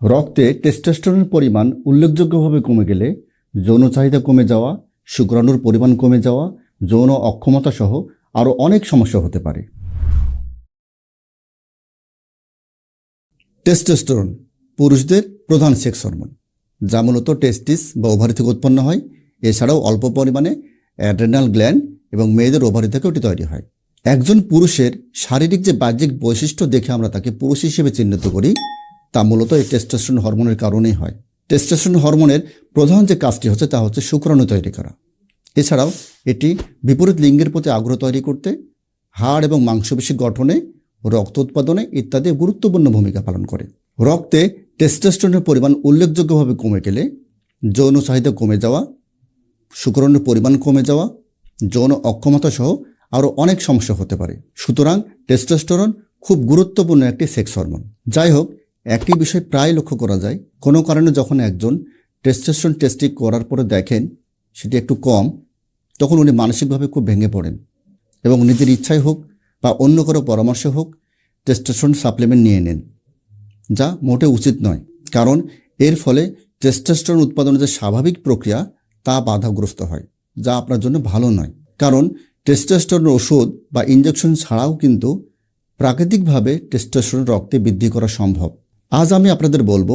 রক্তে টেস্টোস্টেরনের পরিমাণ উল্লেখযোগ্যভাবে কমে গেলে যৌন চাহিদা কমে যাওয়া, শুক্রাণুর পরিমাণ কমে যাওয়া, যৌন অক্ষমতা সহ আরও অনেক সমস্যা হতে পারে। টেস্টোস্টেরন পুরুষদের প্রধান সেক্স হরমোন যা মূলত টেস্টিস বা ওভারি থেকে উৎপন্ন হয়। এছাড়াও অল্প পরিমাণে অ্যাড্রেনাল গ্ল্যান্ড এবং মেয়েদের ওভারি থেকে ওটি তৈরি হয়। একজন পুরুষের শারীরিক যে বাহ্যিক বৈশিষ্ট্য দেখে আমরা তাকে পুরুষ হিসেবে চিহ্নিত করি তা মূলত এই টেস্টোস্টেরন হরমোনের কারণেই হয়। টেস্টোস্টেরন হরমোনের প্রধান যে কাজটি হচ্ছে তা হচ্ছে শুক্রাণু তৈরি করা। এছাড়াও এটি বিপরীত লিঙ্গের প্রতি আগ্রহ তৈরি করতে, হাড় এবং মাংসপেশি গঠনে, রক্ত উৎপাদনে ইত্যাদি গুরুত্বপূর্ণ ভূমিকা পালন করে। রক্তে টেস্টোস্টেরনের পরিমাণ উল্লেখযোগ্যভাবে কমে গেলে যৌন চাহিদা কমে যাওয়া, শুক্রাণুর পরিমাণ কমে যাওয়া, যৌন অক্ষমতা সহ আরও অনেক সমস্যা হতে পারে। সুতরাং টেস্টোস্টেরন খুব গুরুত্বপূর্ণ একটি সেক্স হরমোন যাই হোক একটি বিষয় প্রায় লক্ষ্য করা যায়। কোনো কারণে যখন একজন টেস্টেশন টেস্টি করার পরে দেখেন সেটি একটু কম, তখন উনি মানসিকভাবে খুব ভেঙে পড়েন এবং নিজের ইচ্ছাই হোক বা অন্য কারও পরামর্শ হোক টেস্টেশন সাপ্লিমেন্ট নিয়ে নেন। যা মোটে উচিত নয়, কারণ এর ফলে টেস্টেস্টন উৎপাদনের যে স্বাভাবিক প্রক্রিয়া, তা বাধাগ্রস্ত হয়, যা আপনার জন্য ভালো নয়। কারণ টেস্টোস্টেরন ওষুধ বা ইঞ্জেকশন ছাড়াও কিন্তু প্রাকৃতিকভাবে টেস্টোস্টেরন রক্তে বৃদ্ধি করা সম্ভব। আজ আমি আপনাদের বলব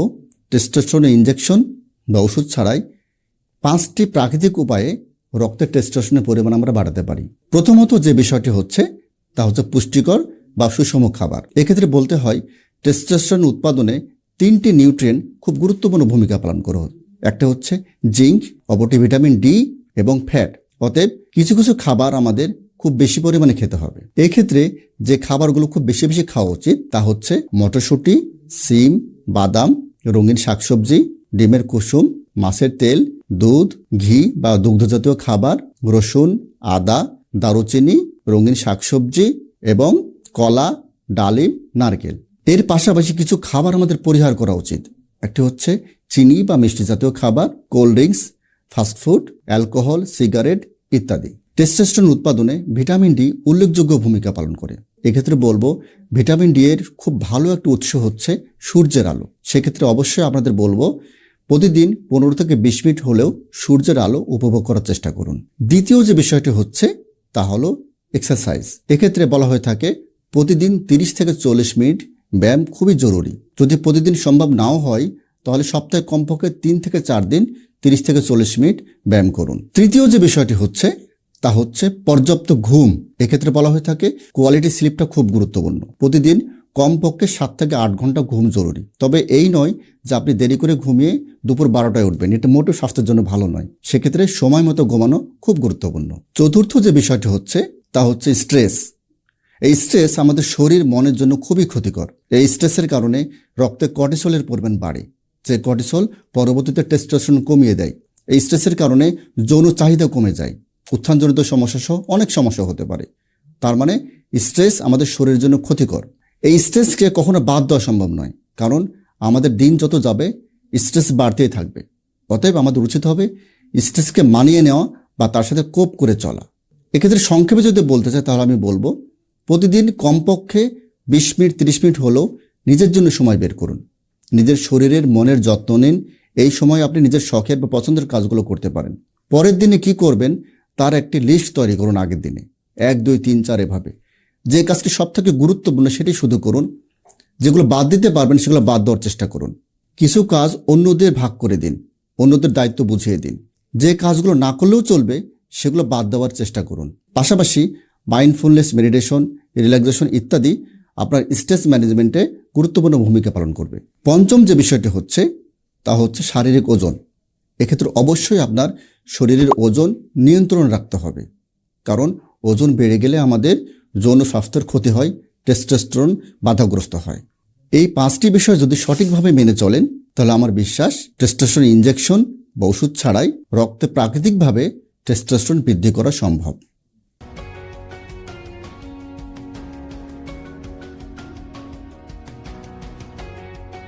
টেস্টোস্টেরন ইঞ্জেকশন বা ওষুধ ছাড়াই পাঁচটি প্রাকৃতিক উপায়ে রক্তের টেস্টোস্টেরনের পরিমাণ আমরা বাড়াতে পারি। প্রথমত যে বিষয়টি হচ্ছে, তা হচ্ছে পুষ্টিকর বা সুষম খাবার। এক্ষেত্রে বলতে হয় টেস্টোস্টেরন উৎপাদনে তিনটি নিউট্রিয়েন্ট খুব গুরুত্বপূর্ণ ভূমিকা পালন করে। একটা হচ্ছে জিঙ্ক অপরটি ভিটামিন ডি এবং ফ্যাট অতএব কিছু কিছু খাবার আমাদের খুব বেশি পরিমাণে খেতে হবে। এক্ষেত্রে যে খাবারগুলো খুব বেশি বেশি খাওয়া উচিত, তা হচ্ছে মটরশুঁটি সিম, বাদাম, রঙিন শাকসবজি, ডিমের কুসুম, মাছের তেল, দুধ, ঘি বা দুগ্ধজাতীয় খাবার, রসুন, আদা, দারুচিনি, রঙিন শাকসবজি এবং কলা, ডালিম, নারকেল। এর পাশাপাশি কিছু খাবার আমাদের পরিহার করা উচিত। একটি হচ্ছে চিনি বা মিষ্টি জাতীয় খাবার, cold drinks fast food alcohol, cigarette ইত্যাদি। টেস্টোস্টেরন উৎপাদনে ভিটামিন ডি উল্লেখযোগ্য ভূমিকা পালন করে। এক্ষেত্রে বলব ভিটামিন ডি এর খুব ভালো একটা উৎস হচ্ছে সূর্যের আলো। সেক্ষেত্রে অবশ্যই আপনাদের বলব প্রতিদিন পনেরো থেকে বিশ মিনিট হলেও সূর্যের আলো উপভোগ করার চেষ্টা করুন। দ্বিতীয় যে বিষয়টি হচ্ছে তা হলো এক্সারসাইজ এক্ষেত্রে বলা হয়ে থাকে প্রতিদিন তিরিশ থেকে চল্লিশ মিনিট ব্যায়াম খুবই জরুরি। যদি প্রতিদিন সম্ভব নাও হয়, তাহলে সপ্তাহে কমপক্ষে তিন থেকে চার দিন তিরিশ থেকে চল্লিশ মিনিট ব্যায়াম করুন। তৃতীয় যে বিষয়টি হচ্ছে তা হচ্ছে পর্যাপ্ত ঘুম। এক্ষেত্রে বলা হয়ে থাকে কোয়ালিটি স্লিপটা খুব গুরুত্বপূর্ণ। প্রতিদিন কমপক্ষে সাত থেকে আট ঘণ্টা ঘুম জরুরি। তবে এই নয় যে আপনি দেরি করে ঘুমিয়ে দুপুর বারোটায় উঠবেন। এটা মোটেও স্বাস্থ্যের জন্য ভালো নয়। সেক্ষেত্রে সময় মতো ঘুমানো খুব গুরুত্বপূর্ণ। চতুর্থ যে বিষয়টি হচ্ছে, তা হচ্ছে স্ট্রেস এই স্ট্রেস আমাদের শরীর মনের জন্য খুবই ক্ষতিকর। এই স্ট্রেসের কারণে রক্তে কর্টিসলের পরিমাণ বাড়ে, যে কর্টিসল পরবর্তীতে টেস্টোস্টেরন কমিয়ে দেয়। এই স্ট্রেসের কারণে যৌন চাহিদা কমে যায়। উত্থানজনিত সমস্যা সহ অনেক সমস্যা হতে পারে। তার মানে স্ট্রেস আমাদের শরীরের জন্য ক্ষতিকর। এই স্ট্রেসকে কখনো বাদ দেওয়া সম্ভব নয়। কারণ আমাদের দিন যত যাবে স্ট্রেস বাড়তেই থাকবে। অতএব আমাদের উচিত হবে স্ট্রেসকে মানিয়ে নেওয়া বা তার সাথে কোপ করে চলা। এক্ষেত্রে সংক্ষেপে যদি বলতে চাই, তাহলে আমি বলব, প্রতিদিন কমপক্ষে বিশ মিনিট, তিরিশ মিনিট হলেও নিজের জন্য সময় বের করুন। নিজের শরীরের মনের যত্ন নিন। এই সময় আপনি নিজের শখের বা পছন্দের কাজগুলো করতে পারেন। পরের দিনে কি করবেন? তার একটি লিস্ট তৈরি করুন আগের দিনে। এক, দুই, তিন, চার এভাবে। যে কাজটি সব থেকে গুরুত্বপূর্ণ সেটি শুধু করুন। যেগুলো বাদ দিতে পারবেন সেগুলো বাদ দেওয়ার চেষ্টা করুন। কিছু কাজ অন্যদের ভাগ করে দিন, অন্যদের দায়িত্ব বুঝিয়ে দিন। যে কাজগুলো না করলেও চলবে, সেগুলো বাদ দেওয়ার চেষ্টা করুন। পাশাপাশি মাইন্ডফুলনেস মেডিটেশন রিল্যাক্সেশন ইত্যাদি আপনার স্ট্রেস ম্যানেজমেন্টে গুরুত্বপূর্ণ ভূমিকা পালন করবে। পঞ্চম যে বিষয়টি হচ্ছে, তা হচ্ছে শারীরিক ওজন। এক্ষেত্রে অবশ্যই আপনার শরীরের ওজন নিয়ন্ত্রণ রাখতে হবে। কারণ ওজন বেড়ে গেলে আমাদের যৌন স্বাস্থ্যের ক্ষতি হয় টেস্টোস্টেরন বাধাগ্রস্ত হয়। এই পাঁচটি বিষয় যদি সঠিকভাবে মেনে চলেন, তাহলে আমার বিশ্বাস টেস্টোস্টেরন ইঞ্জেকশন বা ওষুধ ছাড়াই রক্তে প্রাকৃতিকভাবে টেস্টোস্টেরন বৃদ্ধি করা সম্ভব।